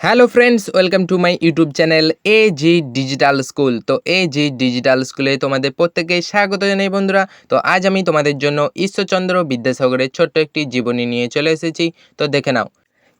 Hello friends welcome to my YouTube channel A G digital school তো A G digital স্কুলে তোমাদের প্রত্যেককে স্বাগত জানাই বন্ধুরা। তো আজ আমি তোমাদের জন্য ঈশ্বরচন্দ্র বিদ্যাসাগরের ছোট্ট একটি জীবনী নিয়ে চলে এসেছি। তো দেখে নাও,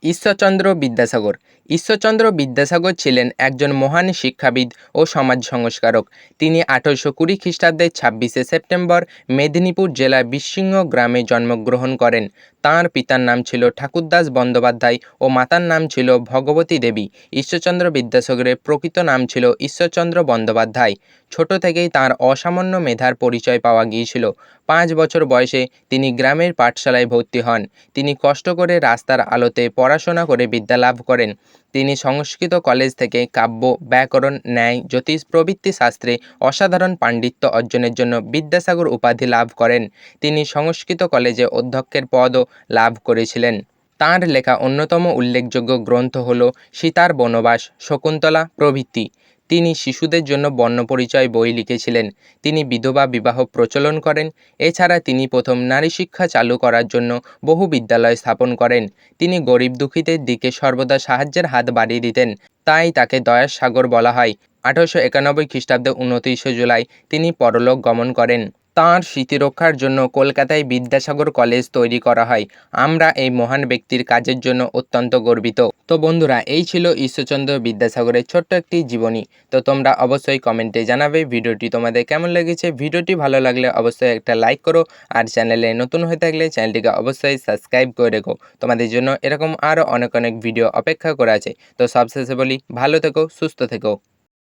ঈশ্বরচন্দ্র বিদ্যাসাগর ঈশ্বরচন্দ্র বিদ্যাসাগর ছিলেন একজন মহান শিক্ষাবিদ ও সমাজ সংস্কারক। তিনি আঠারোশো কুড়ি খ্রিস্টাব্দের ছাব্বিশে সেপ্টেম্বর মেদিনীপুর জেলার বিশৃঙ্গ গ্রামে জন্মগ্রহণ করেন। তাঁর পিতার নাম ছিল ঠাকুরদাস বন্দ্যোপাধ্যায় ও মাতার নাম ছিল ভগবতী দেবী। ঈশ্বরচন্দ্র বিদ্যাসাগরের প্রকৃত নাম ছিল ঈশ্বরচন্দ্র বন্দ্যোপাধ্যায়। ছোট থেকেই তার অসামান্য মেধার পরিচয় পাওয়া গিয়েছিল। পাঁচ বছর বয়সে তিনি গ্রামের পাঠশালায় ভর্তি হন। তিনি কষ্ট করে রাস্তার আলোতে পড়াশোনা করে বিদ্যা লাভ করেন। তিনি সংস্কৃত কলেজ থেকে কাব্য, ব্যাকরণ, ন্যায়, জ্যোতিষ প্রভৃতি শাস্ত্রে অসাধারণ পাণ্ডিত্য অর্জনের জন্য বিদ্যাসাগর উপাধি লাভ করেন। তিনি সংস্কৃত কলেজে অধ্যক্ষের পদও লাভ করেছিলেন। তাঁর লেখা অন্যতম উল্লেখযোগ্য গ্রন্থ হল সীতার বনবাস, শকুন্তলা প্রভৃতি। তিনি শিশুদের জন্য বর্ণপরিচয় বই লিখেছিলেন। তিনি বিধবা বিবাহ প্রচলন করেন। এছাড়া তিনি প্রথম নারী শিক্ষা চালু করার জন্য বহু বিদ্যালয় স্থাপন করেন। তিনি গরিব দুঃখীদের দিকে সর্বদা সাহায্যের হাত বাড়িয়ে দিতেন। তাই তাকে দয়ার সাগর বলা হয়। আঠারোশো একানব্বই খ্রিস্টাব্দে উনত্রিশে জুলাই তিনি পরলোক গমন করেন। তাঁর স্মৃতিরক্ষার জন্য কলকাতায় বিদ্যাসাগর কলেজ তৈরি করা হয়। আমরা এই মহান ব্যক্তির কাজের জন্য অত্যন্ত গর্বিত। তো বন্ধুরা, এই ছিল ঈশ্বরচন্দ্র বিদ্যাসাগরের ছোট্ট একটি জীবনী। তো তোমরা অবশ্যই কমেন্টে জানাবে ভিডিওটি তোমাদের কেমন লেগেছে। ভিডিওটি ভালো লাগলে অবশ্যই একটা লাইক করো আর চ্যানেলে নতুন হয়ে থাকলে চ্যানেলটিকে অবশ্যই সাবস্ক্রাইব করে রেখো। তোমাদের জন্য এরকম আরও অনেক অনেক ভিডিও অপেক্ষা করা আছে। তো সবশেষে বলি, ভালো থেকো, সুস্থ থেকো।